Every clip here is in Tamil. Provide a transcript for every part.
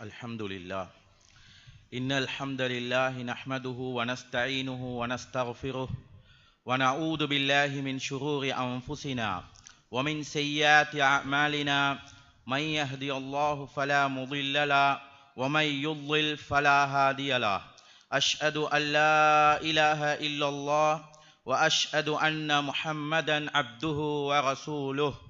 الحمد لله. إن الحمد لله نحمده ونستعينه ونستغفره ونعوذ بالله من شرور أنفسنا ومن سيئات أعمالنا. من يهدي الله فلا مضل له ومن يضلل فلا هادي له. أشهد أن لا إله إلا الله وأشهد أن محمدا عبده ورسوله.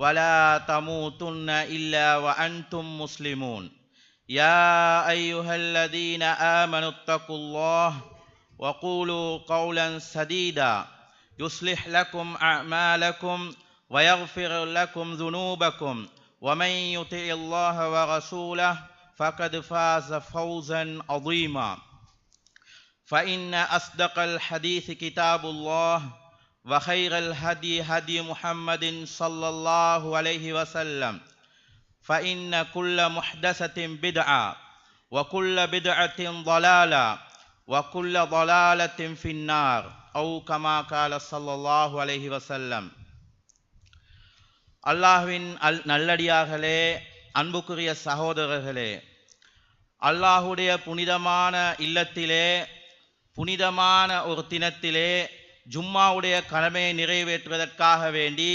ولا تموتن إلا وأنتم مسلمون. يا أيها الذين آمنوا اتقوا الله وقولوا قولا سديدا. يصلح لكم أعمالكم ويغفر لكم ذنوبكم. ومن يطع الله ورسوله فقد فاز فوزا عظيما. فإن أصدق الحديث كتاب الله وخير الهدي هدي محمد صلى الله عليه وسلم فإن كل محدثة بدعة وكل بدعة ضلالة وكل ضلالة في النار أو كما قال صلى الله عليه وسلم அல்லாஹ்வின் அல் நல்லடியார்களே அன்புக்குரிய சகோதரர்களே அல்லாஹுடைய புனிதமான இல்லத்திலே புனிதமான ஒரு தினத்திலே ஜும்மாவுடைய கடமையை நிறைவேற்றுவதற்காக வேண்டி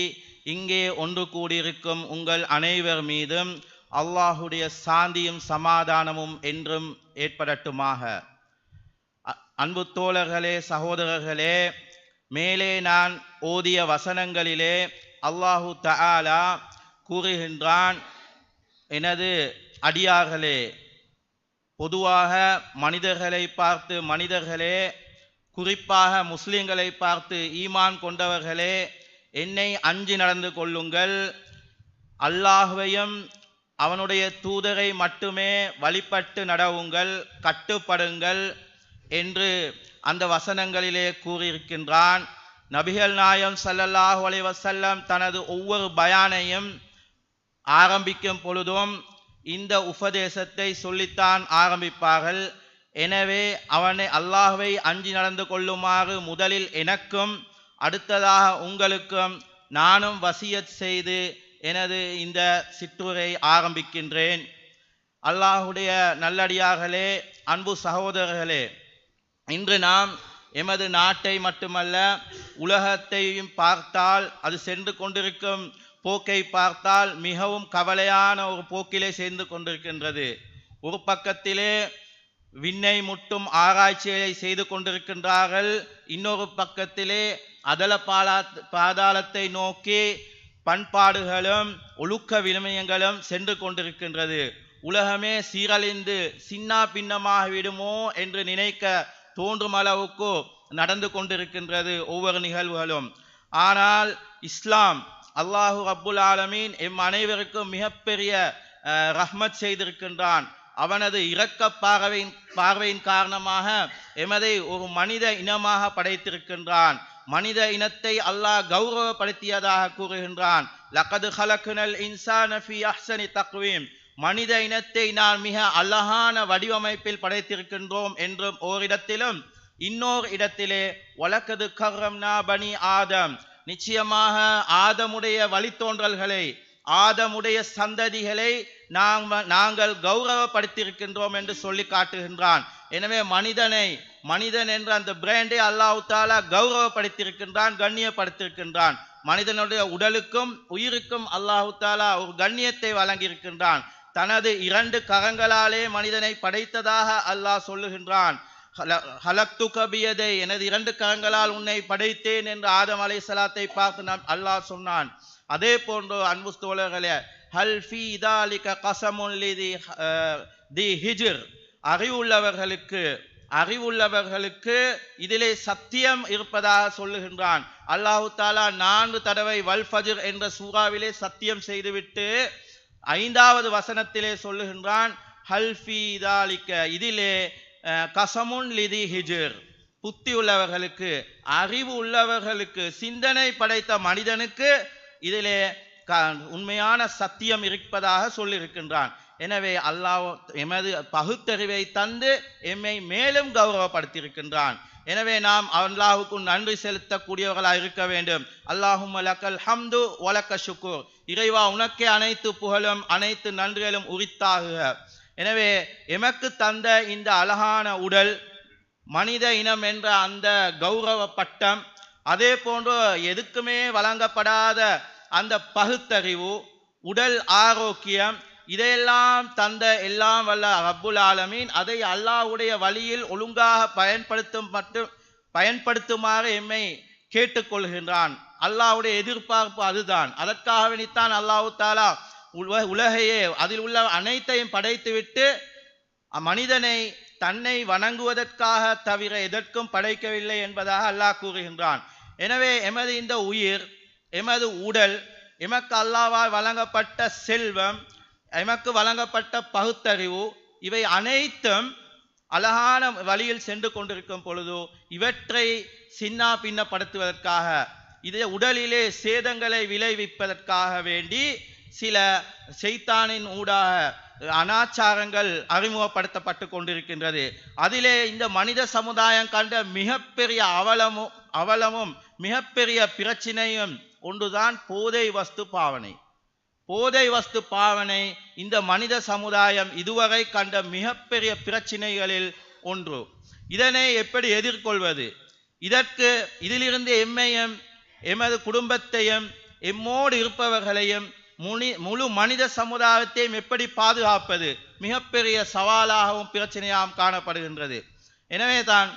இங்கே ஒன்று கூடியிருக்கும் உங்கள் அனைவர் மீதும் அல்லாஹுடைய சாந்தியும் சமாதானமும் என்றும் ஏற்படட்டுமாக. அன்பு தோழர்களே சகோதரர்களே மேலே நான் ஓதிய வசனங்களிலே அல்லாஹு தஆலா கூறுகின்றான். எனது அடியார்களே பொதுவாக மனிதர்களை பார்த்து மனிதர்களே குறிப்பாக முஸ்லிம்களை பார்த்து ஈமான் கொண்டவர்களே என்னை அஞ்சு நடந்து கொள்ளுங்கள். அல்லாஹுவையும் அவனுடைய தூதரை மட்டுமே வழிபட்டு நடவுங்கள் கட்டுப்படுங்கள் என்று அந்த வசனங்களிலே கூறியிருக்கின்றான். நபிகள் நாயம் சல்லல்லாஹு அலைவசல்லம் தனது ஒவ்வொரு பயானையும் ஆரம்பிக்கும் பொழுதும் இந்த உபதேசத்தை சொல்லித்தான் ஆரம்பிப்பார்கள். எனவே அவனை அல்லாஹுவை அஞ்சி நடந்து கொள்ளுமாறு முதலில் எனக்கும் அடுத்ததாக உங்களுக்கும் நானும் வசியத் செய்து எனது இந்த சிற்றுரை ஆரம்பிக்கின்றேன். அல்லாஹுடைய நல்லடியார்களே அன்பு சகோதரர்களே இன்று நாம் எமது நாட்டை மட்டுமல்ல உலகத்தையும் பார்த்தால் அது சென்று கொண்டிருக்கும் போக்கை பார்த்தால் மிகவும் கவலையான ஒரு போக்கிலே சேர்ந்து கொண்டிருக்கின்றது. ஒரு பக்கத்திலே விண்ணை முட்டும் ஆராய்ச்சிகளை செய்து கொண்டிருக்கின்றார்கள். இன்னொரு பக்கத்திலே அதல பாலா பாதாளத்தை நோக்கி பண்பாடுகளும் ஒழுக்க வினிமயங்களும் சென்று கொண்டிருக்கின்றது. உலகமே சீரழிந்து சின்னா பின்னமாக விடுமோ என்று நினைக்க தோன்றும் அளவுக்கு நடந்து கொண்டிருக்கின்றது ஒவ்வொரு நிகழ்வுகளும். ஆனால் இஸ்லாம் அல்லாஹு அப்புல் ஆலமீன் எம் அனைவருக்கும் மிகப்பெரிய ரஹ்மத் செய்திருக்கின்றான். அவனது இரக்க பார்வையின் பார்வையின் காரணமாக எமதை ஒரு மனித இனமாக படைத்திருக்கின்றான். மனித இனத்தை அல்லாஹ் கௌரவப்படுத்தியதாக கூறுகின்றான். லக்கது ஹலக்குனல் இன்சான ஃபி அஹ்சனி தக்வீம். மனித இனத்தை நான் மிக அழகான வடிவமைப்பில் படைத்திருக்கின்றோம் என்றும் ஓரிடத்திலும் இன்னொரு இடத்திலே வழக்கது கர்ரம்னா பனி ஆதம். நிச்சயமாக ஆதமுடைய வழித்தோன்றல்களை ஆதமுடைய சந்ததிகளை நாங்கள் கௌரவப்படுத்தியிருக்கின்றோம் என்று சொல்லி காட்டுகின்றான். எனவே மனிதனை மனிதன் என்ற அந்த பிராண்டை அல்லாஹு தாலா கௌரவப்படுத்தியிருக்கின்றான் கண்ணியப்படுத்தியிருக்கின்றான். மனிதனுடைய உடலுக்கும் உயிருக்கும் அல்லாஹு தாலா ஒரு கண்ணியத்தை வழங்கியிருக்கின்றான். தனது இரண்டு கரங்களாலே மனிதனை படைத்ததாக அல்லாஹ் சொல்லுகின்றான். ஹலக்து கபியதை எனது இரண்டு கரங்களால் உன்னை படைத்தேன் என்று ஆதம் அலை சலாத்தை பார்த்து நாம் அல்லாஹ் சொன்னான். அதே போன்று அன்பு தோழர்களே ஹல் ஃபி இதாலிக கசமுன் தி தி ஹிஜிர். அறிவுள்ளவர்களுக்கு அறிவுள்ளவர்களுக்கு இதிலே சத்தியம் இருப்பதாக சொல்லுகின்றான். அல்லாஹு தாலா நான்கு தடவை வல் ஃபஜிர் என்ற சூறாவிலே சத்தியம் செய்துவிட்டு ஐந்தாவது வசனத்திலே சொல்லுகின்றான் ஹல்ஃபி தாலிக்க இதிலே கசமுன் லிதி ஹிஜிர். புத்தி உள்ளவர்களுக்கு அறிவு உள்ளவர்களுக்கு சிந்தனை படைத்த மனிதனுக்கு இதிலே உண்மையான சத்தியம் இருப்பதாக சொல்லியிருக்கின்றான். எனவே அல்லாஹ் எமது பகுத்தறிவை தந்து எம்மை மேலும் கௌரவப்படுத்தியிருக்கின்றான். எனவே நாம் அல்லாஹுக்கு நன்றி செலுத்தக்கூடியவர்களாக இருக்க வேண்டும். அல்லாஹும் லக்கல் ஹம்து வலக்க சுக்கூர் இறைவா உனக்கே அனைத்து புகழும் அனைத்து நன்றிகளும் உரித்தாகுக எனவே எமக்கு தந்த இந்த அழகான உடல் மனித இனம் என்ற அந்த கௌரவ பட்டம் அதே போன்று எதுக்குமே வழங்கப்படாத அந்த பகுத்தறிவு உடல் ஆரோக்கியம் இதையெல்லாம் தந்த எல்லாம் வல்ல ரப்புல் ஆலமீன் அதை அல்லாஹ்வுடைய வழியில் ஒழுங்காக பயன்படுத்தும் மட்டும் பயன்படுத்துமாறு எம்மை கேட்டுக்கொள்கின்றான். அல்லாஹுடைய எதிர்பார்ப்பு அதுதான். அதற்காக வேண்டித்தான் அல்லாஹு தாலா உலகையே அதில் உள்ள அனைத்தையும் படைத்துவிட்டு மனிதனை தன்னை வணங்குவதற்காக தவிர எதற்கும் படைக்கவில்லை என்பதாக அல்லாஹ் கூறுகின்றான். எனவே எமது இந்த உயிர் எமது உடல் எமக்கு அல்லாவால் வழங்கப்பட்ட செல்வம் எமக்கு வழங்கப்பட்ட பகுத்தறிவு இவை அனைத்தும் அழகான வழியில் சென்று கொண்டிருக்கும் பொழுது இவற்றை சின்னா பின்னப்படுத்துவதற்காக இதை உடலிலே சேதங்களை விளைவிப்பதற்காக வேண்டி சில செய்தானின் ஊடாக அனாச்சாரங்கள் அறிமுகப்படுத்தப்பட்டு கொண்டிருக்கின்றது. அதிலே இந்த மனித சமுதாயம் கண்ட மிகப்பெரிய அவலமும் அவலமும் மிகப்பெரிய பிரச்சினையும் ஒன்றுதான் போதை வஸ்து பாவனை. போதை வஸ்து பாவனை இந்த மனித சமுதாயம் இதுவரை கண்ட மிகப்பெரிய பிரச்சினைகளில் ஒன்று. இதனை எப்படி எதிர்கொள்வது? இதற்கு இதிலிருந்து எம்மையும் எமது குடும்பத்தையும் எம்மோடு இருப்பவர்களையும் முனி முழு மனித சமுதாயத்தையும் எப்படி பாதுகாப்பது? மிகப்பெரிய சவாலாகவும் பிரச்சனையாகவும் காணப்படுகின்றது. எனவே தான்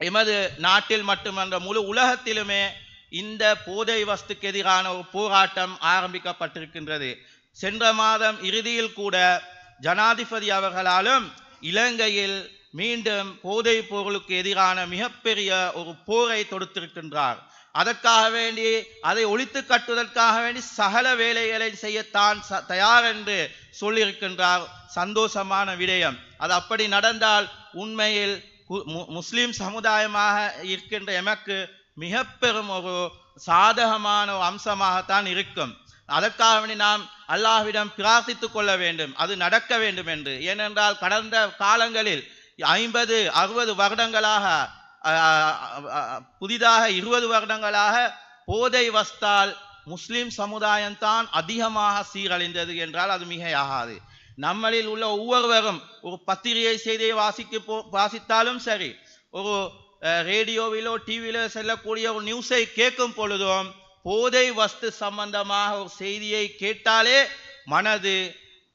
எமது நாட்டில் மட்டுமன்ற முழு உலகத்திலுமே இந்த போதை வஸ்துக்கு எதிரான ஒரு போராட்டம் ஆரம்பிக்கப்பட்டிருக்கின்றது. சென்ற மாதம் இறுதியில் கூட ஜனாதிபதி அவர்களாலும் இலங்கையில் மீண்டும் போதை பொருளுக்கு எதிரான மிகப்பெரிய ஒரு போரை தொடுத்திருக்கின்றார். அதற்காக வேண்டி அதை ஒழித்து கட்டுவதற்காக வேண்டி சகல வேலைகளை செய்யத்தான் ச- தயார் என்று சொல்லியிருக்கின்றார். சந்தோஷமான விடயம். அது அப்படி நடந்தால் உண்மையில் கு- மு- முஸ்லிம் சமுதாயமாக இருக்கின்ற எமக்கு மிக பெரும் ஒரு சாதகமான அம்சமாகத்தான் இருக்கும். அதற்காக வேண்டி நாம் அல்லாஹ்விடம் பிரார்த்தித்துக் கொள்ள வேண்டும். அது நடக்க வேண்டும் என்று. ஏனென்றால் கடந்த காலங்களில் ஐம்பது அறுபது வருடங்களாக புதிதாக இருபது வருடங்களாக போதை வஸ்தால் முஸ்லிம் சமுதாயம்தான் அதிகமாக சீரழிந்தது என்றால் அது மிகையாகாது. நம்மளில் உள்ள ஒவ்வொருவரும் ஒரு பத்திரிகை செய்தியை வாசிக்க போ வாசித்தாலும் சரி ஒரு ரேடியோவிலோ டிவியிலோ செல்லக்கூடிய ஒரு நியூஸை கேட்கும் பொழுதும் போதை வஸ்து சம்பந்தமாக ஒரு செய்தியை கேட்டாலே மனது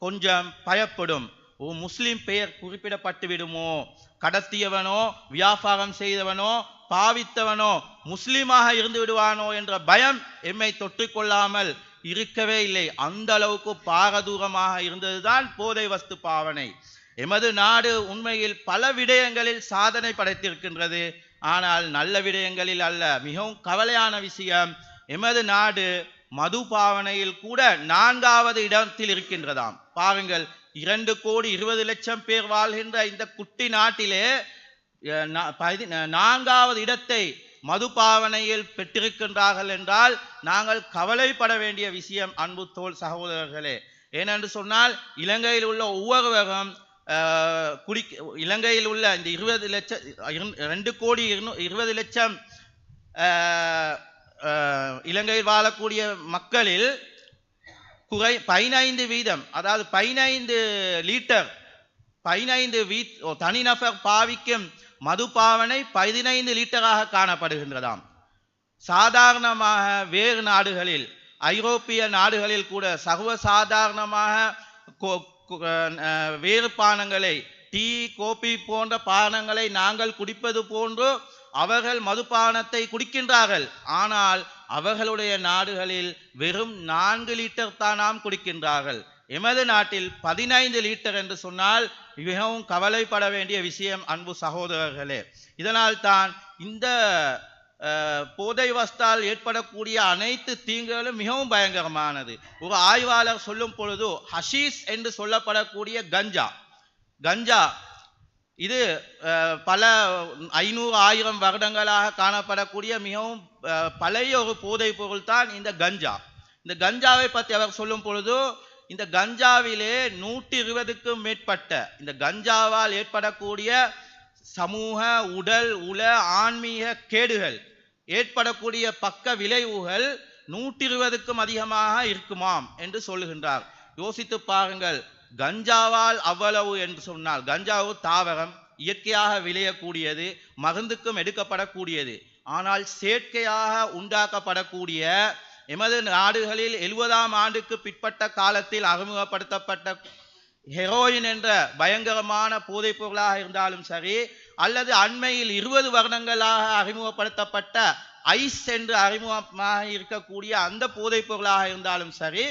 கொஞ்சம் பயப்படும். ஒரு முஸ்லிம் பெயர் குறிப்பிடப்பட்டு விடுமோ? கடத்தியவனோ வியாபாரம் செய்தவனோ பாவித்தவனோ முஸ்லீமாக இருந்து விடுவானோ என்ற பயம் எம்மை தொட்டுக்கொள்ளாமல் இருக்கவே இல்லை. அந்த அளவுக்கு பாரதூரமாக இருந்ததுதான் போதை வஸ்து பாவனை. எமது நாடு உண்மையில் பல விடயங்களில் சாதனை படைத்திருக்கின்றது. ஆனால் நல்ல விடயங்களில் அல்ல. மிகவும் கவலையான விஷயம் எமது நாடு மது பாவனையில் கூட நான்காவது இடத்தில் இருக்கின்றதாம். பாருங்கள் இரண்டு கோடி இருபது லட்சம் பேர் வாழ்கின்ற இந்த குட்டி நாட்டிலே பதி- நான்காவது இடத்தை மது பாவனையில் பெற்றிருக்கின்றார்கள் என்றால் நாங்கள் கவலைப்பட வேண்டிய விஷயம் அன்பு தோல் சகோதரர்களே. ஏனென்று சொன்னால் இலங்கையில் உள்ள ஒவ்வொருவரும் குடி இலங்கையில் உள்ள இந்த இருபது லட்சம் இரு- ரெண்டு கோடி இருபது லட்சம் இலங்கையில் வாழக்கூடிய மக்களில் குறை பதினைந்து வீதம் அதாவது பதினைந்து லீட்டர் பதினைந்து வீ ஓ, தனிநபர் பாவிக்கும் மது பாவனை பதினைந்து லிட்டராக காணப்படுகின்றதாம். சாதாரணமாக வேறு நாடுகளில் ஐரோப்பிய நாடுகளில் கூட சர்வசாதாரணமாக வேறு பானங்களை டீ கோபி போன்ற பானங்களை நாங்கள் குடிப்பது போன்று அவர்கள் மதுபானத்தை குடிக்கின்றார்கள். ஆனால் அவர்களுடைய நாடுகளில் வெறும் நான்கு லிட்டர் தான் நாம் குடிக்கின்றார்கள். எமது நாட்டில் பதினைந்து லிட்டர் என்று சொன்னால் மிகவும் கவலைப்பட வேண்டிய விஷயம் அன்பு சகோதரர்களே. இதனால் தான் இந்த போதை வஸ்தால் ஏற்படக்கூடிய அனைத்து தீங்குகளும் மிகவும் பயங்கரமானது. ஒரு ஆய்வாளர் சொல்லும் பொழுது ஹஷீஸ் என்று சொல்லப்படக்கூடிய கஞ்சா. கஞ்சா இது பல ஐநூறு ஆயிரம் வருடங்களாக காணப்படக்கூடிய மிகவும் பழைய ஒரு போதைப் பொருள் தான் இந்த கஞ்சா. இந்த கஞ்சாவை பற்றி அவர் சொல்லும் பொழுது இந்த கஞ்சாவிலே நூற்றி இருபதுக்கும் மேற்பட்ட இந்த கஞ்சாவால் ஏற்படக்கூடிய சமூக உடல் உல ஆன்மீக கேடுகள். ஏற்படக்கூடிய பக்க விளைவுகள் நூற்றி இருபதுக்கும் அதிகமாக இருக்குமாம் என்று சொல்லுகின்றார். யோசித்து பாருங்கள். கஞ்சாவால் அவ்வளவு என்று சொன்னால் கஞ்சாவு தாவரம் இயற்கையாக விளையக்கூடியது மருந்துக்கும் எடுக்கப்படக்கூடியது. ஆனால் செயற்கையாக உண்டாக்கப்படக்கூடிய எமது நாடுகளில் எழுபதாம் ஆண்டுக்கு பிற்பட்ட காலத்தில் அறிமுகப்படுத்தப்பட்ட ஹெரோயின் என்ற பயங்கரமான போதைப் பொருளாக இருந்தாலும் சரி அல்லது அண்மையில் இருபது வருடங்களாக அறிமுகப்படுத்தப்பட்ட ஐஸ் என்று அறிமுகமாக இருக்கக்கூடிய அந்த போதைப் பொருளாக இருந்தாலும் சரி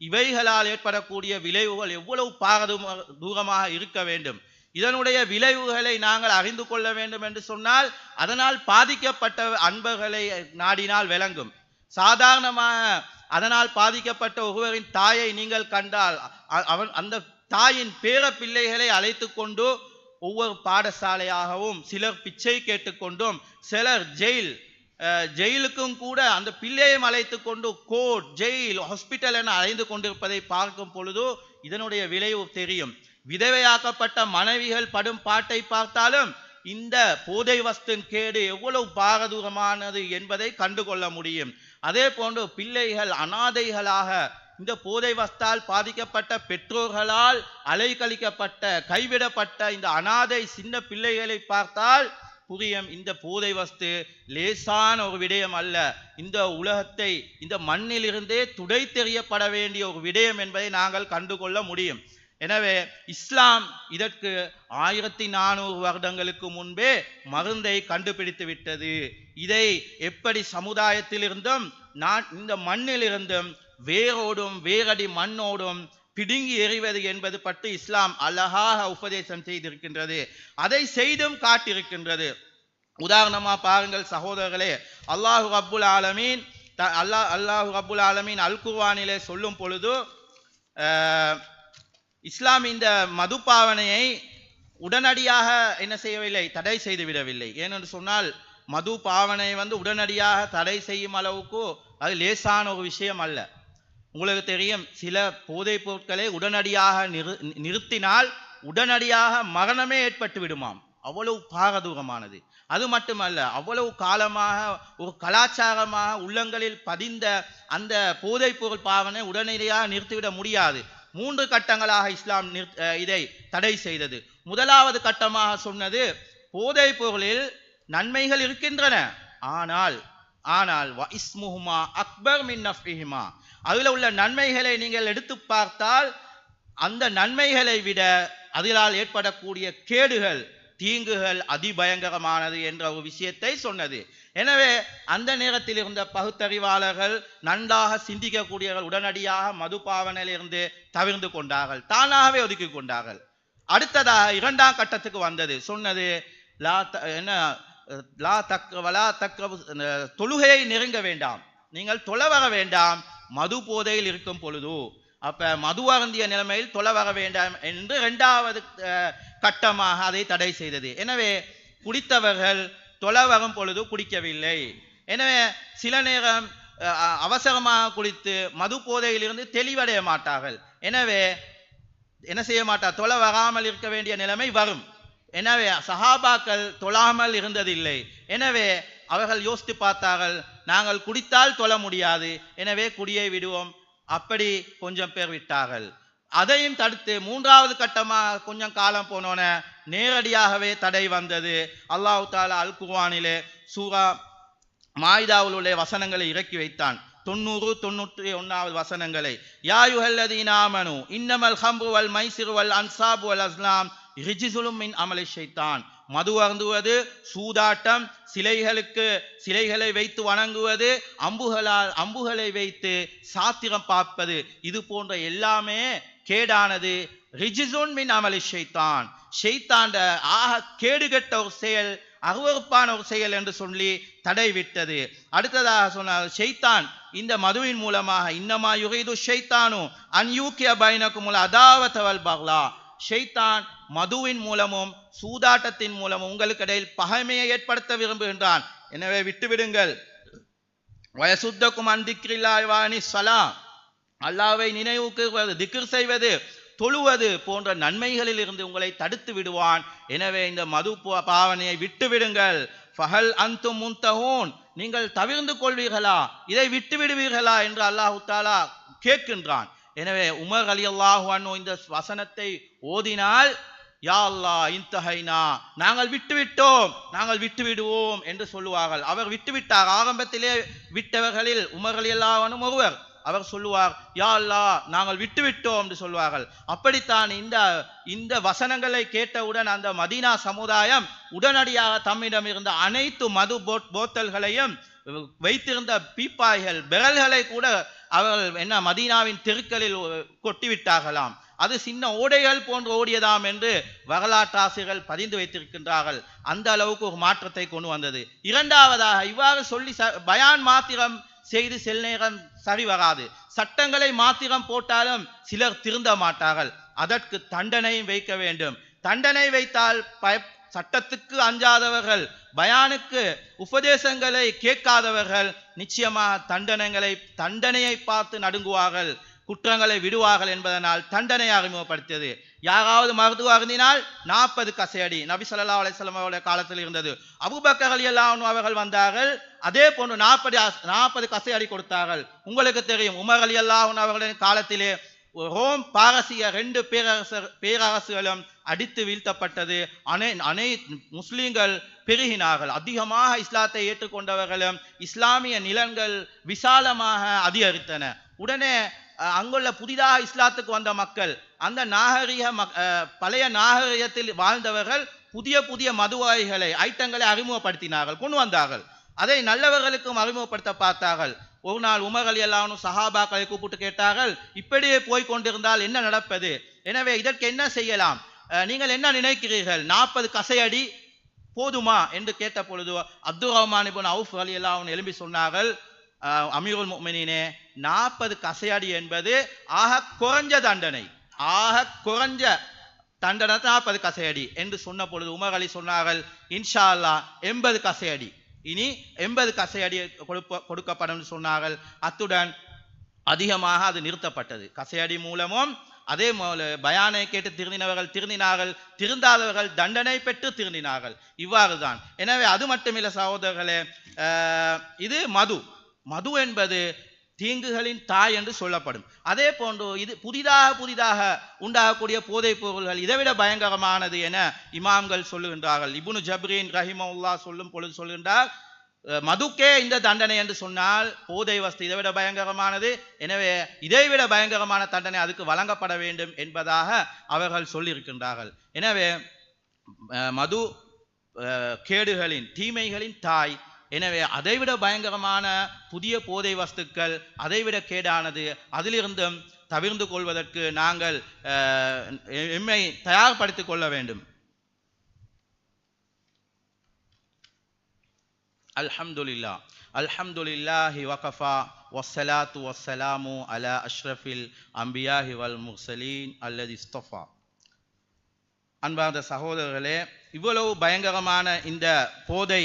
இவைகளால் ஏற்படக்கூடிய விளைவுகள் எவ்வளவு பாரது தூரமாக இருக்க வேண்டும். இதனுடைய விளைவுகளை நாங்கள் அறிந்து கொள்ள வேண்டும் என்று சொன்னால் அதனால் பாதிக்கப்பட்ட அன்பர்களை நாடினால் விளங்கும். சாதாரணமாக அதனால் பாதிக்கப்பட்ட ஒருவரின் தாயை நீங்கள் கண்டால் அவன் அந்த தாயின் பேர பிள்ளைகளை அழைத்து கொண்டு ஒவ்வொரு பாடசாலையாகவும் சிலர் பிச்சை கேட்டுக்கொண்டும் சிலர் ஜெயில் ஜெயிலுக்கும் கூட அந்த பிள்ளையும் அழைத்து கொண்டு கோர்ட் ஜெயில் ஹாஸ்பிட்டல் என அழைந்து கொண்டிருப்பதை பார்க்கும் பொழுது இதனுடைய விளைவு தெரியும். விதவையாக்கப்பட்ட மனைவிகள் படும் பாட்டை பார்த்தாலும் இந்த போதை வஸ்தின் கேடு எவ்வளவு பாரதூரமானது என்பதை கண்டுகொள்ள முடியும். அதே போன்று பிள்ளைகள் அனாதைகளாக இந்த போதை வஸ்தால் பாதிக்கப்பட்ட பெற்றோர்களால் அலைக்கழிக்கப்பட்ட கைவிடப்பட்ட இந்த அனாதை சின்ன பிள்ளைகளை பார்த்தால் புரியும். இந்த போதை வஸ்து லேசான ஒரு விடயம் அல்ல. இந்த உலகத்தை இந்த மண்ணிலிருந்தே துடை தெரியப்பட வேண்டிய ஒரு விடயம் என்பதை நாங்கள் கண்டுகொள்ள முடியும். எனவே இஸ்லாம் இதற்கு ஆயிரத்தி நானூறு வருடங்களுக்கு முன்பே மருந்தை கண்டுபிடித்து விட்டது. இதை எப்படி சமுதாயத்திலிருந்தும் நான் இந்த மண்ணிலிருந்தும் வேரோடும் வேரடி மண்ணோடும் பிடுங்கி எறிவது என்பது பற்றி இஸ்லாம் அழகாக உபதேசம் செய்திருக்கின்றது. அதை செய்தும் காட்டியிருக்கின்றது. உதாரணமா பாருங்கள் சகோதரர்களே அல்லாஹு அப்புல் ஆலமீன் த- அல்லாஹ் அல்லாஹு அப்புல் ஆலமீன் அல் குர்வானிலே சொல்லும் பொழுது இஸ்லாம் இந்த மது பாவனையை உடனடியாக என்ன செய்யவில்லை? தடை செய்து விடவில்லை. ஏனென்று சொன்னால் மது பாவனை வந்து உடனடியாக தடை செய்யும் அளவுக்கு அது லேசான ஒரு விஷயம் அல்ல. உங்களுக்கு தெரியும் சில போதைப் பொருட்களை உடனடியாக நிறு நிறுத்தினால் உடனடியாக மரணமே ஏற்பட்டு விடுமாம். அவ்வளவு பாரதூரமானது. அது மட்டுமல்ல அவ்வளவு காலமாக ஒரு கலாச்சாரமாக உள்ளங்களில் பதிந்த அந்த போதைப் பொருள் பாவனை உடனடியாக நிறுத்திவிட முடியாது. மூன்று கட்டங்களாக இஸ்லாம் நிறு இதை தடை செய்தது. முதலாவது கட்டமாக சொன்னது போதைப் பொருளில் நன்மைகள் இருக்கின்றன. ஆனால் ஆனால் வ இஸ்முஹுமா அக்பர் மின் நஃபிஹிமா அதில் உள்ள நன்மைகளை நீங்கள் எடுத்து பார்த்தால் அந்த நன்மைகளை விட அதிலால் ஏற்படக்கூடிய கேடுகள் தீங்குகள் அதிபயங்கரமானது என்ற ஒரு விஷயத்தை சொன்னது. எனவே அந்த நேரத்தில் இருந்த பகுத்தறிவாளர்கள் நன்றாக சிந்திக்கக்கூடியவர்கள் உடனடியாக மதுபாவனையிலிருந்து தவிர்ந்து கொண்டார்கள் தானாகவே ஒதுக்கி கொண்டார்கள். அடுத்ததாக இரண்டாம் கட்டத்துக்கு வந்தது. சொன்னது லா த- என்ன லா தக்க வலா தக்க தொழுகையை நெருங்க வேண்டாம். நீங்கள் தொலை வர வேண்டாம். மது போதையில் இருக்கும் பொழுது அப்போ மது அருந்திய நிலைமையில் தொலை வர வேண்டாம் என்று ரெண்டாவது கட்டமாக அதை தடை செய்தது. எனவே குடித்தவர்கள் தொலை வரும் பொழுது குடிக்கவில்லை. எனவே சில நேரம் அவசரமாக குடித்து மது போதையிலிருந்து தெளிவடைய மாட்டார்கள். எனவே என்ன செய்ய மாட்டார்? தொலை வராமல் இருக்க வேண்டிய நிலைமை வரும். எனவே சஹாபாக்கள் தொழாமல் இருந்ததில்லை. எனவே அவர்கள் யோசித்து பார்த்தார்கள் நாங்கள் குடித்தால் தொழ முடியாது எனவே குடியை விடுவோம். அப்படி கொஞ்சம் பேர் விட்டார்கள். அதையும் தடுத்து மூன்றாவது கட்டமாக கொஞ்சம் காலம் போனோன நேரடியாகவே தடை வந்தது. அல்லாஹு தாலா அல் குர்வானிலே சூரா மாய்தாவில் உள்ள வசனங்களை இறக்கி வைத்தான். தொண்ணூறு தொண்ணூற்றி ஒன்றாவது வசனங்களை யாயுஹல்லதி நாமனு இன்னமல் ஹம்புவல் வல் மைசிறு வல் அன்சாபு வல் அஸ்லாம் ரிஜிசுலும் மின் அமலை ஷைத்தான். மது அருந்துவது சூதாட்டம் சிலைகளுக்கு சிலைகளை வைத்து வணங்குவது அம்புகளால் அம்புகளை வைத்து சாத்திரம் பார்ப்பது இது போன்ற எல்லாமே கேடானது. ரிஜிசோன் மின் அமலி ஷெய்தான் ஷெய்தாண்ட ஆக கேடுகட்ட ஒரு செயல் அருவறுப்பான ஒரு செயல் என்று சொல்லி தடை விட்டது. அடுத்ததாக சொன்னார் ஷைத்தான் இந்த மதுவின் மூலமாக இன்னமா யுகைது ஷைத்தானு அன்யூக்கிய பைனக்குமுல் அதாவத்தவல் பக்லா. ஷெய்தான் மதுவின் மூலமும் சூதாட்டத்தின் மூலம் உங்களுக்கு இடையில் பகைமையை ஏற்படுத்த விரும்புகின்றான். எனவே விட்டுவிடுங்கள். வயசுத்தக்கும் அந்திக்கிரில்லாய்வாணி சலா அல்லாவை நினைவு கூறுவது திக்ர் செய்வது தொழுவது போன்ற நன்மைகளில் இருந்து உங்களை தடுத்து விடுவான். எனவே இந்த மது பாவனையை விட்டு விடுங்கள் ஃபஹல் அந்தும் முந்தகூன் நீங்கள் தவிர்ந்து கொள்வீர்களா? இதை விட்டு விடுவீர்களா என்று அல்லாஹு தாலா கேட்கின்றான். எனவே உமர் அலி அல்லாஹு இந்த வசனத்தை ஓதினால் யா அல்லாஹ் இன்தஹைனா நாங்கள் விட்டுவிட்டோம் நாங்கள் விட்டு விடுவோம் என்று சொல்லுவார்கள். அவர் விட்டுவிட்டார். ஆரம்பத்திலே விட்டவர்களில் உமர்கள் எல்லாவனும் ஒருவர். அவர் சொல்லுவார் யா அல்லாஹ் நாங்கள் விட்டுவிட்டோம் என்று சொல்வார்கள் அப்படித்தான் இந்த இந்த வசனங்களை கேட்டவுடன் அந்த மதீனா சமுதாயம் உடனடியாக தம்மிடம் இருந்த அனைத்து மது போட் போத்தல்களையும் வைத்திருந்த பீப்பாய்கள் விரல்களை கூட அவர்கள் என்ன மதீனாவின் தெருக்களில் கொட்டிவிட்டார்களாம். அது சின்ன ஓடைகள் போன்று ஓடியதாம் என்று வரலாற்றாசிரியர்கள் பதிந்து வைத்திருக்கின்றார்கள். அந்த அளவுக்கு ஒரு மாற்றத்தை கொண்டு வந்தது. இரண்டாவதாக இவ்வாறு சொல்லி ச- பயான் மாத்திரம் செய்து சில நேரம் சரி வராது. சட்டங்களை மாத்திரம் போட்டாலும் சிலர் திருந்த மாட்டார்கள். அதற்கு தண்டனையும் வைக்க வேண்டும். தண்டனை வைத்தால் பய சட்டத்துக்கு அஞ்சாதவர்கள் பயானுக்கு உபதேசங்களை கேட்காதவர்கள் நிச்சயமாக தண்டனைகளை தண்டனையை பார்த்து நடுங்குவார்கள். குற்றங்களை விடுவார்கள் என்பதனால் தண்டனை அறிமுகப்படுத்தியது. யாராவது மருத்துவ அருந்தினால் நாற்பது கசையடி நபி ஸல்லல்லாஹு அலைஹி அவருடைய காலத்தில் இருந்தது. அபூபக்கர் ரலியல்லாஹு அவர்கள் வந்தார்கள். அதே போன்று நாற்பது நாற்பது கசையடி கொடுத்தார்கள். உங்களுக்கு தெரியும் உமர் ரலியல்லாஹு அன்ஹு அவர்களின் காலத்திலே ரோம் பாரசீக ரெண்டு பேரரசர் பேரரசுகளும் அடித்து வீழ்த்தப்பட்டது. அனை அனை முஸ்லீம்கள் பெருகினார்கள். அதிகமாக இஸ்லாத்தை ஏற்றுக்கொண்டவர்களும் இஸ்லாமிய நிலங்கள் விசாலமாக அதிகரித்தன. உடனே அங்குள்ள புதிதாக இஸ்லாத்துக்கு வந்த மக்கள் அந்த நாகரிக பழைய நாகரிகத்தில் வாழ்ந்தவர்கள் புதிய புதிய மதுவாய்களை ஐட்டங்களை அறிமுகப்படுத்தினார்கள் கொண்டு வந்தார்கள். அதை நல்லவர்களுக்கும் அறிமுகப்படுத்த பார்த்தார்கள். ஒரு நாள் உமர் அலி அல்லாஹ்வும் சஹாபாக்களை கூப்பிட்டு கேட்டார்கள் இப்படியே போய் கொண்டிருந்தால் என்ன நடப்பது? எனவே இதற்கு என்ன செய்யலாம்? அஹ், நீங்கள் என்ன நினைக்கிறீர்கள்? நாற்பது கசையடி போதுமா? என்று கேட்ட பொழுது அப்துல் ரஹ்மான் இப்னு அவுஃப் அலி அல்லாஹ் எழும்பி சொன்னார்கள் அமீருல் முஃமினீனே நாற்பது கசையடி என்பது ஆக குறைஞ்ச தண்டனை. ஆக குறைஞ்ச தண்டனை நாற்பது கசையடி என்று சொன்ன பொழுது உமர் அலி சொன்னார்கள் இன்ஷா அல்லாஹ் எண்பது கசையடி. இனி எண்பது கசையடி கொடுப்ப கொடுக்கப்படும் சொன்னார்கள். அத்துடன் அதிகமாக அது நிறுத்தப்பட்டது. கசையடி மூலமும் அதே போல பயானை கேட்டு திருந்தினவர்கள் திருந்தினார்கள் திருந்தாதவர்கள் தண்டனை பெற்று திருந்தினார்கள். இவ்வாறு தான் எனவே அது மட்டுமில்லை சகோதரர்களே இது மது. மது என்பது தீங்குகளின் தாய் என்று சொல்லப்படும். அதே போன்று இது புதிதாக புதிதாக உண்டாகக்கூடிய போதைப் பொருள்கள் இதைவிட பயங்கரமானது என இமாம்கள் சொல்லுகின்றார்கள். இபுனு ஜப்ரீன் ரஹிமவுல்லா சொல்லும் பொழுது சொல்கின்றார் மதுக்கே இந்த தண்டனை என்று சொன்னால் போதை வஸ்து இதைவிட பயங்கரமானது. எனவே இதைவிட பயங்கரமான தண்டனை அதுக்கு வழங்கப்பட வேண்டும் என்பதாக அவர்கள் சொல்லியிருக்கின்றார்கள். எனவே மது கேடுகளின் தீமைகளின் தாய் எனவே அதைவிட பயங்கரமான புதிய போதை வஸ்துக்கள் அதைவிட கேடானது. அதிலிருந்தும் தவிர்ந்து கொள்வதற்கு நாங்கள் அஹ், எம்மை தயார்படுத்திக் கொள்ள வேண்டும். அல்ஹம்துலில்லா. அல்ஹம்துலில்லாஹி வகஃபா. வசலாத்து வசலாமு அலா அஷ்ரஃபில் அம்பியாஹி வல் முர்சலீன் அல்லது இஸ்தஃபா. அன்பார்ந்த சகோதரர்களே இவ்வளவு பயங்கரமான இந்த போதை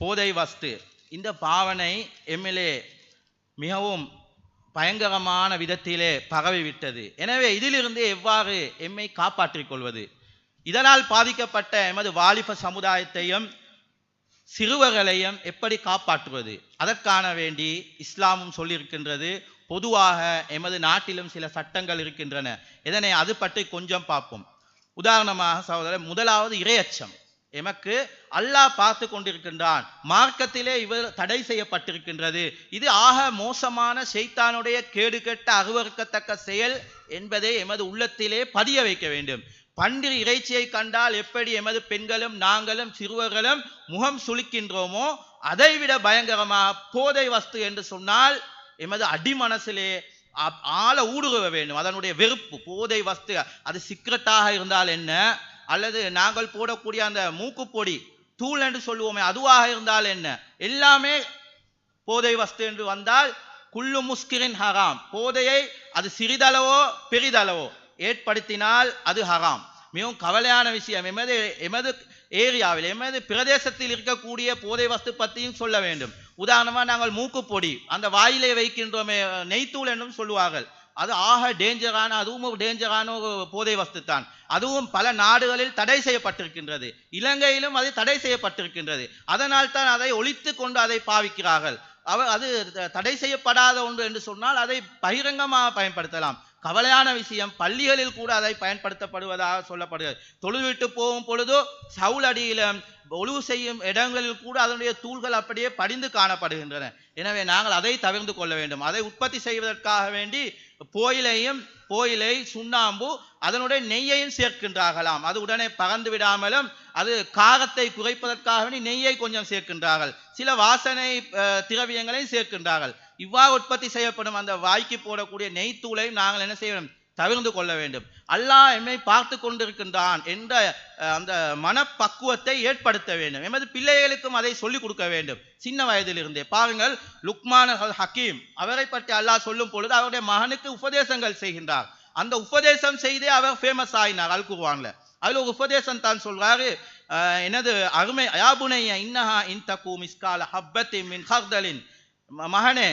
போதை வஸ்து இந்த பாவனை எம்மிலே மிகவும் பயங்கரமான விதத்திலே பரவிவிட்டது. எனவே இதிலிருந்து எவ்வாறு எம்மை காப்பாற்றிக் கொள்வது? இதனால் பாதிக்கப்பட்ட எமது வாலிப சமுதாயத்தையும் சிறுவர்களையும் எப்படி காப்பாற்றுவது? அதற்கான வேண்டி இஸ்லாமும் சொல்லியிருக்கின்றது பொதுவாக எமது நாட்டிலும் சில சட்டங்கள் இருக்கின்றன. இதனை அது பற்றி கொஞ்சம் பார்ப்போம். உதாரணமாக சகோதரர் முதலாவது இரையச்சம். எமக்கு அல்லாஹ் பார்த்து கொண்டிருக்கின்றான். மார்க்கத்திலே இவர் தடை செய்யப்பட்டிருக்கின்றது. இது ஆக மோசமான ஷைத்தானுடைய கேடுகெட்ட அருவறுக்கத்தக்க செயல் என்பதை எமது உள்ளத்திலே பதிய வைக்க வேண்டும். பன்றி இறைச்சியை கண்டால் எப்படி எமது பெண்களும் நாங்களும் சிறுவர்களும் முகம் சுளிக்கின்றோமோ அதைவிட பயங்கரமாக போதை வஸ்து என்று சொன்னால் எமது அடிமனசிலே ஆள ஊடுருவ வேண்டும். அதனுடைய வெறுப்பு போதை வஸ்து அது சிக்ரெட்டாக இருந்தால் என்ன? அல்லது நாங்கள் போடக்கூடிய அந்த மூக்குப்பொடி தூள் என்று சொல்லுவோமே அதுவாக இருந்தால் என்ன? எல்லாமே போதை வஸ்து என்று வந்தால் குள்ளு முஸ்கிரின் ஹராம். போதையை அது சிறிதளவோ பெரிதளவோ ஏற்படுத்தினால் அது ஹராம். மிகவும் கவலையான விஷயம். எமது எமது ஏரியாவில் எமது பிரதேசத்தில் இருக்கக்கூடிய போதை வஸ்து பற்றியும் சொல்ல வேண்டும். உதாரணமாக நாங்கள் மூக்குப்பொடி அந்த வாயிலை வைக்கின்றோமே நெய்த்தூள் என்றும் சொல்லுவார்கள். அது ஆக டேஞ்சரான அதுவும் ஒரு டேஞ்சரான ஒரு போதை வஸ்து தான். அதுவும் பல நாடுகளில் தடை செய்யப்பட்டிருக்கின்றது. இலங்கையிலும் அது தடை செய்யப்பட்டிருக்கின்றது. அதனால் தான் அதை ஒழித்து கொண்டு அதை பாவிக்கிறார்கள். அவ அது தடை செய்யப்படாத ஒன்று என்று சொன்னால் அதை பகிரங்கமாக பயன்படுத்தலாம். கவலையான விஷயம் பள்ளிகளில் கூட அதை பயன்படுத்தப்படுவதாக சொல்லப்படுகிறது. தொழுவிட்டு போகும் பொழுதோ சவுலடியிலும் ஒழுவு செய்யும் இடங்களில் கூட அதனுடைய தூள்கள் அப்படியே படிந்து காணப்படுகின்றன. எனவே நாங்கள் அதை தவிர்த்து கொள்ள வேண்டும். அதை உற்பத்தி செய்வதற்காக வேண்டி போயிலையும் போயிலை சுண்ணாம்பு அதனுடைய நெய்யையும் சேர்க்கின்றார்களாம். அது உடனே பறந்து விடாமலும் அது காரத்தை குறைப்பதற்காக நெய்யை கொஞ்சம் சேர்க்கின்றார்கள். சில வாசனை திரவியங்களையும் சேர்க்கின்றார்கள். இவ்வாறு உற்பத்தி செய்யப்படும் அந்த வாய்க்கு போடக்கூடிய நெய் தூளையும் நாங்கள் என்ன செய்ய தவிர்ந்து கொள்ள வேண்டும். அல்லாஹ் எம்மை பார்த்து கொண்டிருக்கின்றான் என்ற அந்த மனப்பக்குவத்தை ஏற்படுத்த வேண்டும். எமது பிள்ளைகளுக்கும் அதை சொல்லிக் கொடுக்க வேண்டும். சின்ன வயதிலிருந்தே. பாருங்கள் லுக்மான ஹக்கீம் அவரை பற்றி அல்லாஹ் சொல்லும் பொழுது அவருடைய மகனுக்கு உபதேசங்கள் செய்கின்றார். அந்த உபதேசம் செய்தே அவர் ஃபேமஸ் ஆயினார் அல் குர்ஆன்ல. அதில் ஒரு உபதேசம் தான் சொல்றாரு எனது அருமை யாபுனைய இன்னஹா இன் தகு மிஸ்கால ஹப்பத்தி மின் ஹர்தலின். மகனே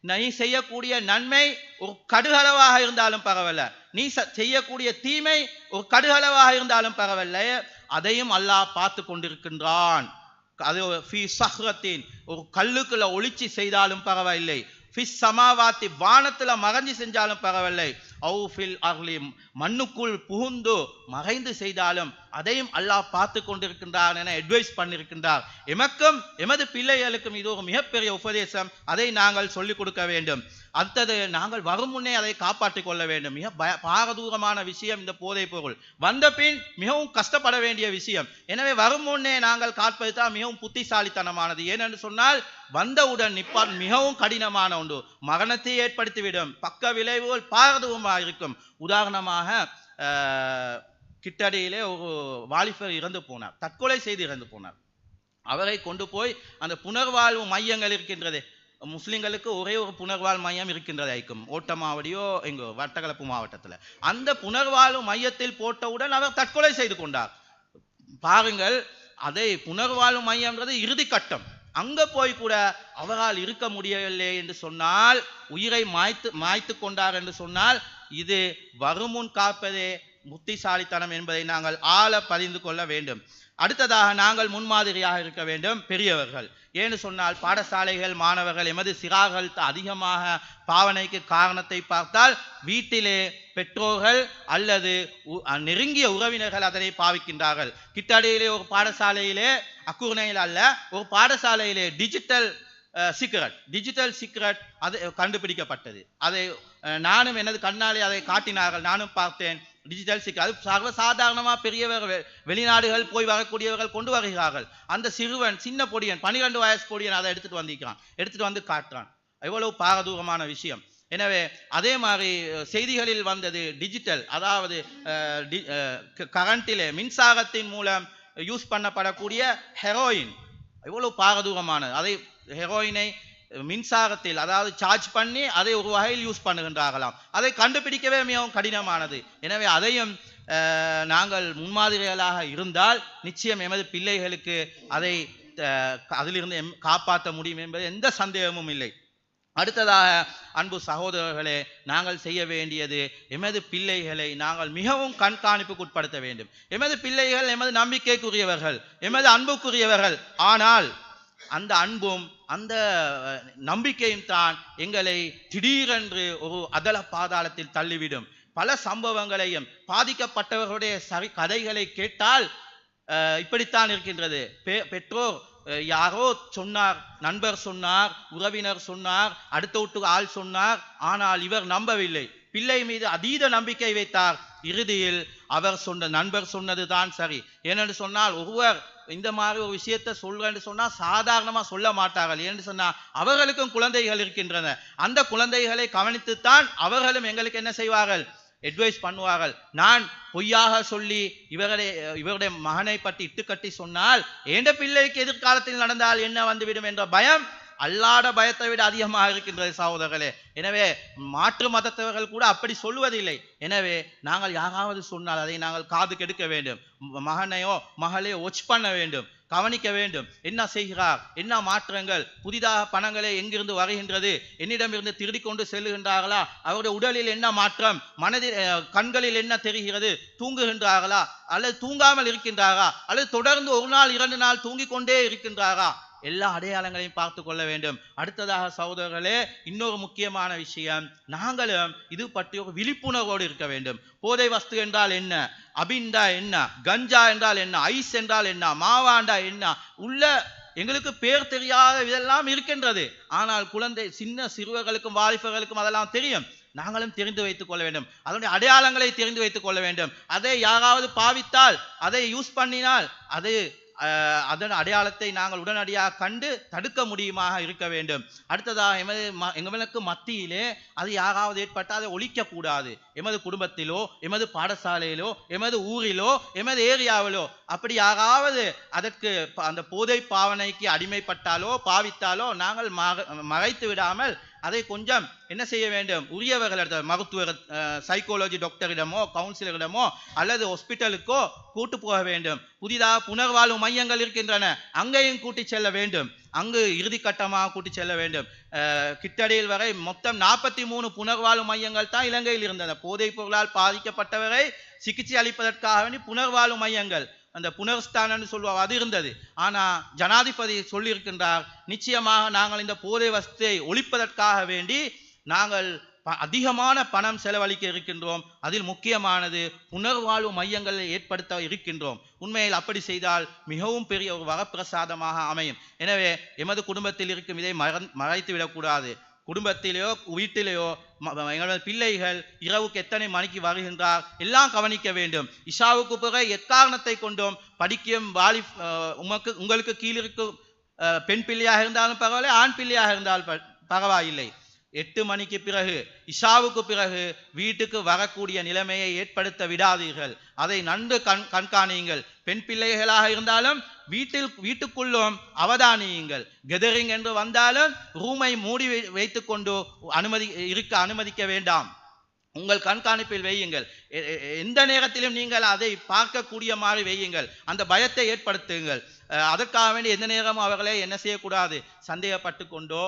நீ செய்யக்கூடிய நன்மை ஒரு கடுகளவாக இருந்தாலும் பரவாயில்ல. நீ செய்யக்கூடிய தீமை ஒரு கடுகளவாக இருந்தாலும் பரவாயில்ல. அதையும் அல்லாஹ் பார்த்து கொண்டிருக்கின்றான். அது ஃபி சஹ்ரத்தின் ஒரு கல்லுக்குள்ள ஒளிச்சு செய்தாலும் பரவாயில்லை. ஃபிஸ் சமாவாத்தி வானத்துல மறைஞ்சு செஞ்சாலும் பரவாயில்லை. அவுஃபில் அர்லிம் அர்லி மண்ணுக்குள் புகுந்து மறைந்து செய்தாலும் அதையும் அல்லாஹ் பார்த்து கொண்டிருக்கின்றார் என அட்வைஸ் பண்ணியிருக்கின்றார் எமக்கும் எமது பிள்ளைகளுக்கும் இது ஒரு மிகப்பெரிய உபதேசம். அதை நாங்கள் சொல்லிக் கொடுக்க வேண்டும். அடுத்தது நாங்கள் வரும் முன்னே அதை காப்பாற்றிக் கொள்ள வேண்டும். மிக பய பாரதூரமான விஷயம் இந்த போதைப் பொருள். வந்த பின் மிகவும் கஷ்டப்பட வேண்டிய விஷயம். எனவே வரும் முன்னே நாங்கள் காப்பது தான் மிகவும் புத்திசாலித்தனமானது. ஏனென்று சொன்னால் வந்தவுடன் நிப்பான் மிகவும் கடினமான ஒன்று. மரணத்தை ஏற்படுத்திவிடும். பக்க விளைவுகள் பாரதூரமாக இருக்கும். உதாரணமாக ஆஹ், கிட்டடியிலே ஒரு வாலிபர் இறந்து போனார். தற்கொலை செய்து இறந்து போனார். அவரை கொண்டு போய் அந்த புனர்வாழ்வு மையங்கள் இருக்கின்றதே. முஸ்லீம்களுக்கு ஒரே ஒரு புனர்வாழ் மையம் இருக்கின்றதாய்க்கும் ஓட்டமாவடியோ எங்கோ வட்டக்களப்பு மாவட்டத்தில். அந்த புனர்வாழ்வு மையத்தில் போட்டவுடன் அவர் தற்கொலை செய்து கொண்டார். பாருங்கள் அதை புனர்வாழ்வு மையம்ன்றது இறுதி கட்டம். அங்க போய் கூட அவரால் இருக்க முடியவில்லை என்று சொன்னால் உயிரை மாய்த்து மாய்த்து கொண்டார் என்று சொன்னால் இது வருமுன் காப்பதே புத்திசாலித்தனம் என்பதை நாங்கள் ஆழ பதிந்து கொள்ள வேண்டும். அடுத்ததாக நாங்கள் முன்மாதிரியாக இருக்க வேண்டும் பெரியவர்கள். ஏன்னு சொன்னால் பாடசாலைகள் மாணவர்கள் எமது சிறார்கள் அதிகமாக பாவனைக்கு காரணத்தை பார்த்தால் வீட்டிலே பெற்றோர்கள் அல்லது உ- நெருங்கிய உறவினர்கள் அதனை பாவிக்கின்றார்கள். கிட்டடியிலே ஒரு பாடசாலையிலே அக்குர்ணையில் அல்ல ஒரு பாடசாலையிலே டிஜிட்டல் சீக்ரெட் டிஜிட்டல் சீக்ரெட் அது கண்டுபிடிக்கப்பட்டது. அதை நானும் எனது கண்ணாலே அதை காட்டினார்கள். நானும் பார்த்தேன். டிஜிட்டல் சிக்கல் அது சர்வசாதாரணமா பெரியவர்கள் வெளிநாடுகள் போய் வரக்கூடியவர்கள் கொண்டு வருகிறார்கள். அந்த சிறுவன் சின்ன பொடியன் பன்னிரெண்டு வயசு பொடியன் அதை எடுத்துட்டு வந்திருக்கிறான். எடுத்துட்டு வந்து காட்டுறான். எவ்வளவு பாரதூரமான விஷயம். எனவே அதே மாதிரி செய்திகளில் வந்தது டிஜிட்டல் அதாவது அஹ், டி- க- மின்சாரத்தின் மூலம் யூஸ் பண்ணப்படக்கூடிய ஹெரோயின் எவ்வளவு பாரதூரமானது. அதை ஹெரோயினை மின்சாரத்தில் அதாவது சார்ஜ் பண்ணி அதை ஒரு வகையில் யூஸ் பண்ணுகின்றார்களாம். அதை கண்டுபிடிக்கவே மிகவும் கடினமானது. எனவே அதையும் நாங்கள் முன்மாதிரிகளாக இருந்தால் நிச்சயம் எமது பிள்ளைகளுக்கு அதை அதிலிருந்து எம் காப்பாற்ற முடியும் என்பது எந்த சந்தேகமும் இல்லை. அடுத்ததாக அன்பு சகோதரர்களே நாங்கள் செய்ய வேண்டியது எமது பிள்ளைகளை நாங்கள் மிகவும் கண்காணிப்புக்கு உட்படுத்த வேண்டும். எமது பிள்ளைகள் எமது நம்பிக்கைக்குரியவர்கள் எமது அன்புக்குரியவர்கள். ஆனால் அந்த அன்பும் அந்த நம்பிக்கையும் தான் எங்களை திடீரென்று ஒரு அதல பாதாளத்தில் தள்ளிவிடும். பல சம்பவங்களையும் பாதிக்கப்பட்டவர்களுடைய சரி கதைகளை கேட்டால் அஹ், இப்படித்தான் இருக்கின்றது. பெ- பெற்றோர் யாரோ சொன்னார் நண்பர் சொன்னார் உறவினர் சொன்னார் அடுத்த வீட்டு ஆள் சொன்னார் ஆனால் இவர் நம்பவில்லை. பிள்ளை மீது அதீத நம்பிக்கை வைத்தார். இறுதியில் அவர் சொன்ன நண்பர் சொன்னதுதான் சரி. ஏனென்று சொன்னால் ஒருவர் இந்த மாதிரி ஒரு விஷயத்தை சொல்றேன்னு சொன்னா சாதாரணமா சொல்ல மாட்டார்கள். ஏன்னு சொன்னா அவர்களுக்கும் குழந்தைகள் இருக்கின்றன. அந்த குழந்தைகளை கவனித்துத்தான் அவர்களும் எங்களுக்கு என்ன செய்வார்கள்? அட்வைஸ் பண்ணுவார்கள். நான் பொய்யாக சொல்லி இவருடைய இவருடைய மகனை பற்றி இட்டுக்கட்டி சொன்னால் எந்த பிள்ளைக்கு எதிர்காலத்தில் நடந்தால் என்ன வந்துவிடும் என்ற பயம் அல்லாட பயத்தை விட அதிகமாக இருக்கின்றது சகோதரர்களே. எனவே மாற்று மதத்தவர்கள் கூட அப்படி சொல்லுவதில்லை. எனவே நாங்கள் யாராவது சொன்னால் அதை நாங்கள் காது கெடுக்க வேண்டும். மகனையோ மகளையோ ஒச் பண்ண வேண்டும். கவனிக்க வேண்டும். என்ன செய்கிறார்? என்ன மாற்றங்கள்? புதிதாக பணங்களை எங்கிருந்து வருகின்றது? என்னிடமிருந்து திருடி கொண்டு செல்லுகின்றார்களா? அவருடைய உடலில் என்ன மாற்றம்? மனதில் அஹ், கண்களில் என்ன தெரிகிறது? தூங்குகின்றார்களா? அல்லது தூங்காமல் இருக்கின்றாரா? அல்லது தொடர்ந்து ஒரு நாள் இரண்டு நாள் தூங்கிக் கொண்டே இருக்கின்றாரா? எல்லா அடையாளங்களையும் பார்த்து கொள்ள வேண்டும். அடுத்ததாக சகோதரர்களே இன்னொரு முக்கியமான விஷயம். நாங்களும் இது பற்றி ஒரு விழிப்புணர்வோடு இருக்க வேண்டும். போதை வஸ்து என்றால் என்ன? அபிண்டா என்ன? கஞ்சா என்றால் என்ன? ஐஸ் என்றால் என்ன? மாவாண்டா என்ன? உள்ள எங்களுக்கு பேர் தெரியாத இதெல்லாம் இருக்கின்றது. ஆனால் குழந்தை சின்ன சிறுவர்களுக்கும் வாலிபர்களுக்கும் அதெல்லாம் தெரியும். நாங்களும் தெரிந்து வைத்துக் கொள்ள வேண்டும். அதனுடைய அடையாளங்களை தெரிந்து வைத்துக் கொள்ள வேண்டும். அதை யாராவது பாவித்தால் அதை யூஸ் பண்ணினால் அது அதன் அடையாளத்தை நாங்கள் உடனடியாக கண்டு தடுக்க முடியுமாக இருக்க வேண்டும். அடுத்ததாக எமது ம- எங்களுக்கு மத்தியிலே அது யாராவது ஏற்பட்டால் அதை ஒழிக்கக்கூடாது. எமது குடும்பத்திலோ எமது பாடசாலையிலோ எமது ஊரிலோ எமது ஏரியாவிலோ அப்படி யாராவது அதற்கு அந்த போதை பாவனைக்கு அடிமைப்பட்டாலோ பாவித்தாலோ நாங்கள் மறைத்து விடாமல் அதை கொஞ்சம் என்ன செய்ய வேண்டும்? உரியவர்களிடம் மருத்துவர் சைக்காலஜி டாக்டரிடமோ கவுன்சிலரிடமோ அல்லது ஹாஸ்பிட்டலுக்கோ கூட்டு போக வேண்டும். புதிதாக புனர்வாழ்வு மையங்கள் இருக்கின்றன. அங்கேயும் கூட்டி செல்ல வேண்டும். அங்கு இறுதிக்கட்டமாக கூட்டி செல்ல வேண்டும். அஹ், கிட்டடியில் வரை மொத்தம் நாற்பத்தி மூணு புனர்வாழ்வு மையங்கள் தான் இலங்கையில் இருந்தன. போதைப் பொருளால் பாதிக்கப்பட்டவரை சிகிச்சை அளிப்பதற்காக வேண்டி புனர்வாழ்வு மையங்கள். அந்த புனர்ஸ்தானன்னு சொல்லுவாங்க அது இருந்தது. ஆனால் ஜனாதிபதி சொல்லியிருக்கின்றார் நிச்சயமாக நாங்கள் இந்த போதை வஸ்தை ஒழிப்பதற்காக வேண்டி நாங்கள் ப- அதிகமான பணம் செலவழிக்க இருக்கின்றோம். அதில் முக்கியமானது புனர்வாழ்வு மையங்களை ஏற்படுத்த இருக்கின்றோம். உண்மையில் அப்படி செய்தால் மிகவும் பெரிய ஒரு வரப்பிரசாதமாக அமையும். எனவே எமது குடும்பத்தில் இருக்கும் இதை மறந் மறைத்து விடக்கூடாது குடும்பத்திலேயோ வீட்டிலேயோ ம- எங்களது பிள்ளைகள் இரவுக்கு எத்தனை மணிக்கு வருகின்றார் எல்லாம் கவனிக்க வேண்டும். இஷாவுக்கு பிறகு எக்காரணத்தை கொண்டும் படிக்கும் வாலி அஹ், உமக்கு உங்களுக்கு கீழிருக்கும் பெண் பிள்ளையாக இருந்தாலும் பரவாயில்லை ஆண் பிள்ளையாக இருந்தாலும் ப- பரவாயில்லை. எட்டு மணிக்கு பிறகு இஷாவுக்கு பிறகு வீட்டுக்கு வரக்கூடிய நிலைமையை ஏற்படுத்த விடாதீர்கள். அதை நன்கு கண் கண்காணியுங்கள். பெண் பிள்ளைகளாக இருந்தாலும் வீட்டில் வீட்டுக்குள்ளும் அவதானியுங்கள். கெதரிங் என்று வந்தாலும் ரூமை மூடி வை- வைத்துக்கொண்டு அனுமதி இருக்க அனுமதிக்க வேண்டாம். உங்கள் கண்காணிப்பில் வையுங்கள். எந்த நேரத்திலும் நீங்கள் அதை பார்க்கக்கூடிய மாதிரி வையுங்கள். அந்த பயத்தை ஏற்படுத்துங்கள். அஹ், அதற்காக வேண்டி எந்த நேரமும் அவர்களை என்ன செய்யக்கூடாது? சந்தேகப்பட்டு கொண்டோ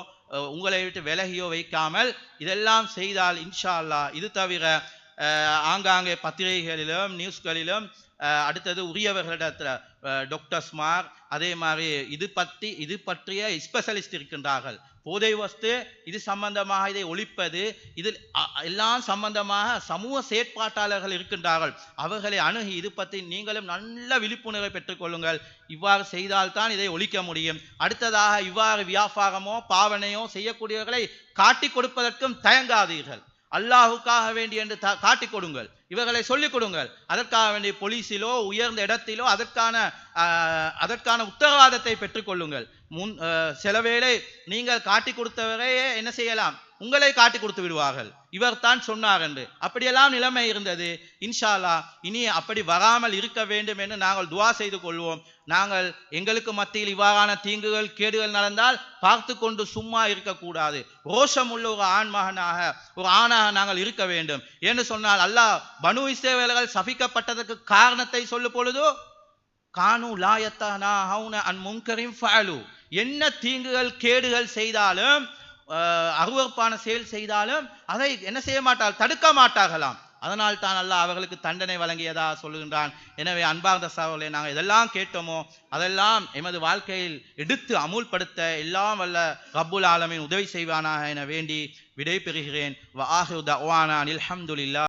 உங்களை விட்டு விலகியோ வைக்காமல் இதெல்லாம் செய்தால் இன்ஷா அல்லாஹ் இது தவிர அஹ், ஆங்காங்கே பத்திரிகைகளிலும் நியூஸ்களிலும் அடுத்தது உரியவர்களிடத்தில் டாக்டர்ஸ்மார் அதே மாதிரி இது பற்றி இது பற்றிய ஸ்பெஷலிஸ்ட் இருக்கின்றார்கள். போதை வஸ்து இது சம்பந்தமாக இதை ஒழிப்பது இதில் எல்லாம் சம்பந்தமாக சமூக செயற்பாட்டாளர்கள் இருக்கின்றார்கள். அவர்களை அணுகி இது பற்றி நீங்களும் நல்ல விழிப்புணர்வை பெற்றுக்கொள்ளுங்கள் இவ்வாறு செய்தால்தான் இதை ஒழிக்க முடியும். அடுத்ததாக இவ்வாறு வியாபாரமோ பாவனையோ செய்யக்கூடியவர்களை காட்டிக் கொடுப்பதற்கும் தயங்காதீர்கள். அல்லாஹுக்காக வேண்டி என்று தா- காட்டிக் கொடுங்கள். இவர்களை சொல்லிக் கொடுங்கள். அதற்காக வேண்டிய போலீஸிலோ உயர்ந்த இடத்திலோ அதற்கான அதற்கான உத்தரவாதத்தை பெற்றுக்கொள்ளுங்கள் முன் ஆஹ், சில வேளை நீங்கள் காட்டி கொடுத்தவரையே என்ன செய்யலாம்? உங்களை காட்டி கொடுத்து விடுவார்கள். இவர் தான் சொன்னார் என்று. அப்படியெல்லாம் நிலைமை இருந்தது. இன்ஷா இனி அப்படி வராமல் இருக்க வேண்டும் என்று நாங்கள் துவா செய்து கொள்வோம். நாங்கள் எங்களுக்கு மத்தியில் இவ்வாறான தீங்குகள் கேடுகள் நடந்தால் பார்த்து கொண்டு சும்மா இருக்கக்கூடாது. ரோஷம் உள்ள ஒரு ஆண் மகனாக ஒரு ஆணாக நாங்கள் இருக்க வேண்டும். என்று சொன்னால் அல்லாஹ் பனு இஸ்ரவேலர்கள் சபிக்கப்பட்டதற்கு காரணத்தை சொல்லும் பொழுது கானு லாயத்தானா ஹவுன அன் முன்கரிம் ஃபாலு என்ன தீங்குகள் கேடுகள் செய்தாலும் அருவறுப்பான செயல் செய்தாலும் அதை என்ன செய்ய மாட்டார் தடுக்க மாட்டார்களாம். அதனால் தான் அல்லாஹ் அவர்களுக்கு தண்டனை வழங்கியதா சொல்லுகின்றான். எனவே அன்பார்ந்த சகோதரர்களே நாங்கள் இதெல்லாம் கேட்டோமோ அதெல்லாம் எமது வாழ்க்கையில் எடுத்து அமுல்படுத்த எல்லாம் வல்ல ரப்புல் ஆலமின் உதவி செய்வானாக என வேண்டி விடை பெறுகிறேன் வ தவானா தஅவானா அனில்